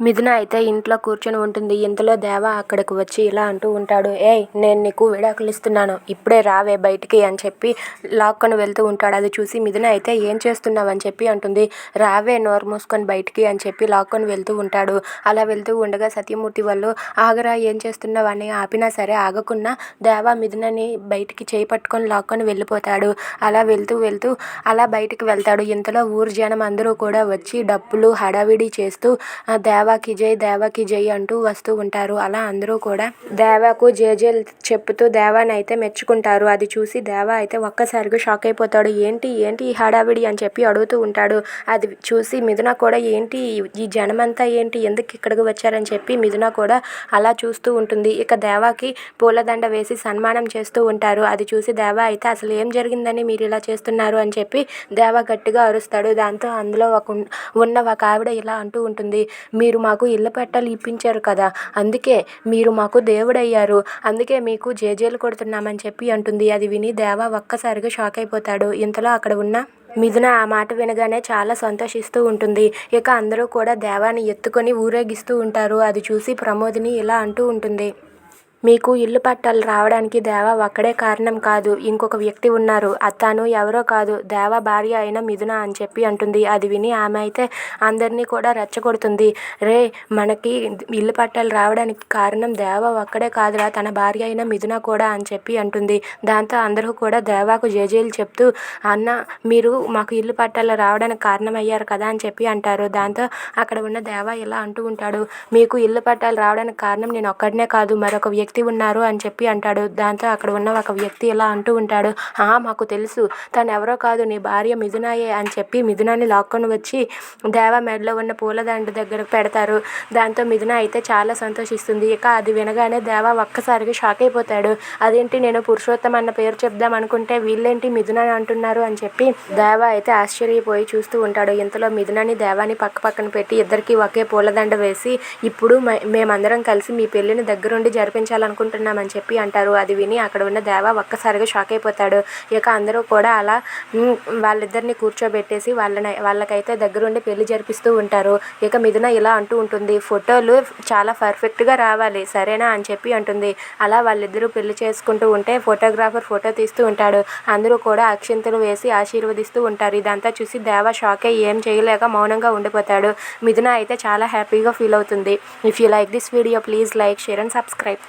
మిథున అయితే ఇంట్లో కూర్చొని ఉంటుంది. ఇంతలో దేవ అక్కడికి వచ్చి ఇలా అంటూ ఉంటాడు. ఏయ్ నేను నీకు విడాకులు ఇస్తున్నాను ఇప్పుడే రావే బయటికి అని చెప్పి లాక్కొని వెళ్తూ ఉంటాడు. అది చూసి మిథున అయితే ఏం చేస్తున్నావు అని చెప్పి అంటుంది. రావే నోరు మూసుకొని బయటికి అని చెప్పి లాక్కొని వెళ్తూ ఉంటాడు. అలా వెళ్తూ ఉండగా సత్యమూర్తి వాళ్ళు ఆగరా ఏం చేస్తున్నావు? అని ఆపినా సరే ఆగకుండా దేవ మిథునని బయటికి చేయి పట్టుకొని లాక్కొని వెళ్ళిపోతాడు. అలా వెళ్తూ వెళ్తూ అలా బయటికి వెళ్తాడు. ఇంతలో ఊరు జనం అందరూ కూడా వచ్చి డప్పులు హడావిడి చేస్తూ ఆ దేవాకి జై దేవాకి జై అంటూ వస్తూ ఉంటారు. అలా అందరూ కూడా దేవాకు జేజేలు చెప్పుతూ దేవాని అయితే మెచ్చుకుంటారు. అది చూసి దేవా అయితే ఒక్కసారిగా షాక్ అయిపోతాడు. ఏంటి ఏంటి ఈ హడావిడి అని చెప్పి అడుగుతూ ఉంటాడు. అది చూసి మిథున కూడా ఏంటి ఈ జనమంతా ఏంటి ఎందుకు ఇక్కడికి వచ్చారని చెప్పి మిథున కూడా అలా చూస్తూ ఉంటుంది. ఇక దేవాకి పూలదండ వేసి సన్మానం చేస్తూ ఉంటారు. అది చూసి దేవా అయితే అసలు ఏం జరిగిందని మీరు ఇలా చేస్తున్నారు అని చెప్పి దేవా గట్టిగా అరుస్తాడు. దాంతో అందులో ఒక ఉన్న ఒక ఆవిడ ఇలా అంటూ ఉంటుంది. మీరు మాకు ఇళ్ళ పట్టాలు ఇప్పించారు కదా అందుకే మీరు మాకు దేవుడయ్యారు. అందుకే మీకు జేజేలు కొడుతున్నామని చెప్పి అంటుంది. అది విని దేవా ఒక్కసారిగా షాక్ అయిపోతాడు. ఇంతలో అక్కడ ఉన్న మిథున ఆ మాట వినగానే చాలా సంతోషిస్తూ ఉంటుంది. ఇక అందరూ కూడా దేవాన్ని ఎత్తుకొని ఊరేగిస్తూ ఉంటారు. అది చూసి ప్రమోదిని ఇలా అంటూ ఉంటుంది. మీకు ఇల్లు పట్టాలు రావడానికి దేవా ఒక్కడే కారణం కాదు. ఇంకొక వ్యక్తి ఉన్నారు. అతను ఎవరో కాదు. దేవా భార్య అయిన మిథున అని చెప్పి అంటుంది. అది విని ఆమె అయితే అందరినీ కూడా రెచ్చగొడుతుంది. రే మనకి ఇల్లు పట్టాలు రావడానికి కారణం దేవా ఒక్కడే కాదురా. తన భార్య అయిన మిథున కూడా అని చెప్పి అంటుంది. దాంతో అందరూ కూడా దేవాకు జేజేలు చెప్తూ అన్న మీరు మాకు ఇల్లు పట్టాలు రావడానికి కారణం అయ్యారు కదా అని చెప్పి అంటారు. దాంతో అక్కడ ఉన్న దేవా ఇలా అంటూ ఉంటాడు. మీకు ఇల్లు పట్టాలు రావడానికి కారణం నేను ఒక్కడనే కాదు. మరొక వ్యక్తి ఉన్నారు అని చెప్పి అంటాడు. దాంతో అక్కడ ఉన్న ఒక వ్యక్తి ఇలా అంటూ ఉంటాడు. ఆ మాకు తెలుసు. తను ఎవరో కాదు. నీ భార్య మిథునాయే అని చెప్పి మిథునాన్ని లాక్కొని వచ్చి దేవ మెడలో ఉన్న పూలదండ దగ్గర పెడతారు. దాంతో మిథున అయితే చాలా సంతోషిస్తుంది. ఇక అది వినగానే దేవ ఒక్కసారిగా షాక్ అయిపోతాడు. అదేంటి నేను పురుషోత్తం అన్న పేరు చెప్దాం అనుకుంటే వీళ్ళేంటి మిథున అని అంటున్నారు? అని చెప్పి దేవ అయితే ఆశ్చర్యపోయి చూస్తూ ఉంటాడు. ఇంతలో మిథునని దేవాని పక్క పక్కన పెట్టి ఇద్దరికి ఒకే పూలదండ వేసి ఇప్పుడు మే- మేమందరం కలిసి మీ పెళ్ళిని దగ్గరుండి చేయించాలనుకుంటున్నామని చెప్పి అంటారు. అది విని అక్కడ ఉన్న దేవ ఒక్కసారిగా షాక్ అయిపోతాడు. ఇక అందరూ కూడా అలా వాళ్ళిద్దరిని కూర్చోబెట్టేసి వాళ్ళని వాళ్ళకైతే దగ్గరుండి పెళ్ళి జరిపిస్తూ ఉంటారు. ఇక మిథున ఇలా అంటూ ఉంటుంది ఫోటోలు చాలా పర్ఫెక్ట్గా రావాలి సరేనా? అని చెప్పి అంటుంది. అలా వాళ్ళిద్దరూ పెళ్ళి చేసుకుంటూ ఉంటే ఫోటోగ్రాఫర్ ఫోటో తీస్తూ ఉంటాడు. అందరూ కూడా అక్షింతలు వేసి ఆశీర్వదిస్తూ ఉంటారు. ఇదంతా చూసి దేవ షాక్ అయ్యి ఏం చేయలేక మౌనంగా ఉండిపోతాడు. మిథున అయితే చాలా హ్యాపీగా ఫీల్ అవుతుంది. If you like this video please like share and subscribe.